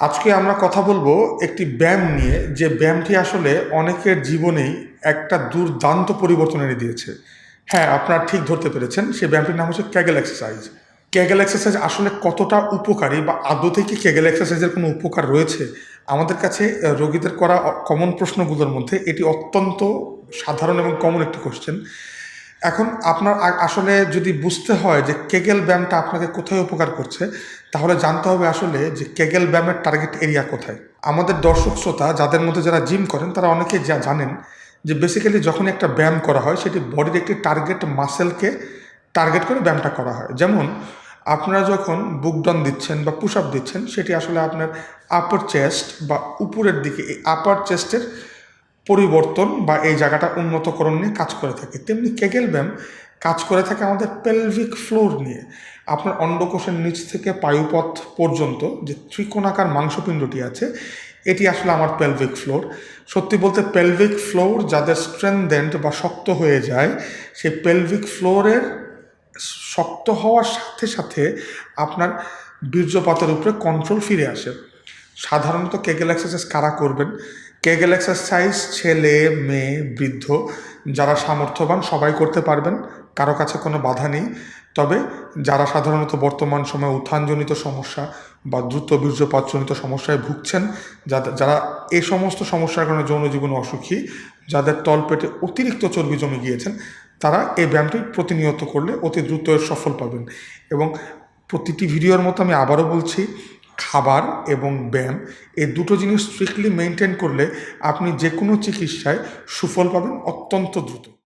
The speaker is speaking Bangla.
আজকে আমরা কথা বলব একটি ব্যায়াম নিয়ে। যে ব্যায়ামটি আসলে অনেকের জীবনেই একটা দুর্দান্ত পরিবর্তন এনে দিয়েছে। হ্যাঁ আপনারা ঠিক ধরতে পেরেছেন সেই ব্যায়ামটির নাম হচ্ছে ক্যাগেল এক্সারসাইজ ক্যাগেল এক্সারসাইজ আসলে কতটা উপকারী বা আদৌ থেকে ক্যাগেল এক্সারসাইজের কোনো উপকার রয়েছে? আমাদের কাছে রোগীদের করা কমন প্রশ্নগুলোর মধ্যে এটি অত্যন্ত সাধারণ এবং কমন একটি কোশ্চেন এখন আপনার আসলে যদি বুঝতে হয় যে কেগেল ব্যায়ামটা আপনাকে কোথায় উপকার করছে, তাহলে জানতে হবে আসলে যে কেগেল ব্যায়ামের টার্গেট এরিয়া কোথায়। আমাদের দর্শক শ্রোতা, যাদের মধ্যে যারা জিম করেন, তারা অনেকে যা জানেন যে বেসিক্যালি যখন একটা ব্যায়াম করা হয়, সেটি বডির একটি টার্গেট মাসেলকে টার্গেট করে ব্যায়ামটা করা হয়। যেমন, আপনারা যখন বুক ডাউন দিচ্ছেন বা পুশ আপ দিচ্ছেন, সেটি আসলে আপনার আপার চেস্ট বা উপরের দিকে, এই আপার চেস্টের পরিবর্তন বা এই জায়গাটা উন্নতকরণ নিয়ে কাজ করে থাকে। তেমনি কেগেল ব্যায়াম কাজ করে থাকে আমাদের পেলভিক ফ্লোর নিয়ে। আপনার অন্ডকোষের নিচ থেকে পায়ুপথ পর্যন্ত যে ত্রিকোণাকার মাংসপিণ্ডটি আছে, এটি আসলে আমার পেলভিক ফ্লোর সত্যি বলতে পেলভিক ফ্লোর যাদের স্ট্রেনদেন্ড বা শক্ত হয়ে যায়, সেই পেলভিক ফ্লোরের শক্ত হওয়ার সাথে সাথে আপনার বীর্যপাতের উপরে কন্ট্রোল ফিরে আসে। সাধারণত কেগেল এক্সারসাইজ কারা করবেন? কেগেল এক্সারসাইজ ছেলে, মেয়ে, বৃদ্ধ, যারা সামর্থ্যবান সবাই করতে পারবেন, কারও কাছে কোনো বাধা নেই। তবে যারা সাধারণত বর্তমান সময়ে উত্থানজনিত সমস্যা বা দ্রুত বীর্যপাতজনিত সমস্যায় ভুগছেন যারা এই সমস্ত সমস্যার কারণে যৌন জীবনে অসুখী, যাদের তলপেটে অতিরিক্ত চর্বি জমে গিয়েছেন, তারা এই ব্যায়ামটি প্রতিনিয়ত করলে অতি দ্রুত সফল পাবেন। এবং প্রতিটি ভিডিওর মতো আমি আবারও বলছি খাবার এবং ব্যায়াম, এই দুটো জিনিস স্ট্রিক্টলি মেনটেন করলে আপনি যে কোনো চিকিৎসায় সুফল পাবেন অত্যন্ত দ্রুত।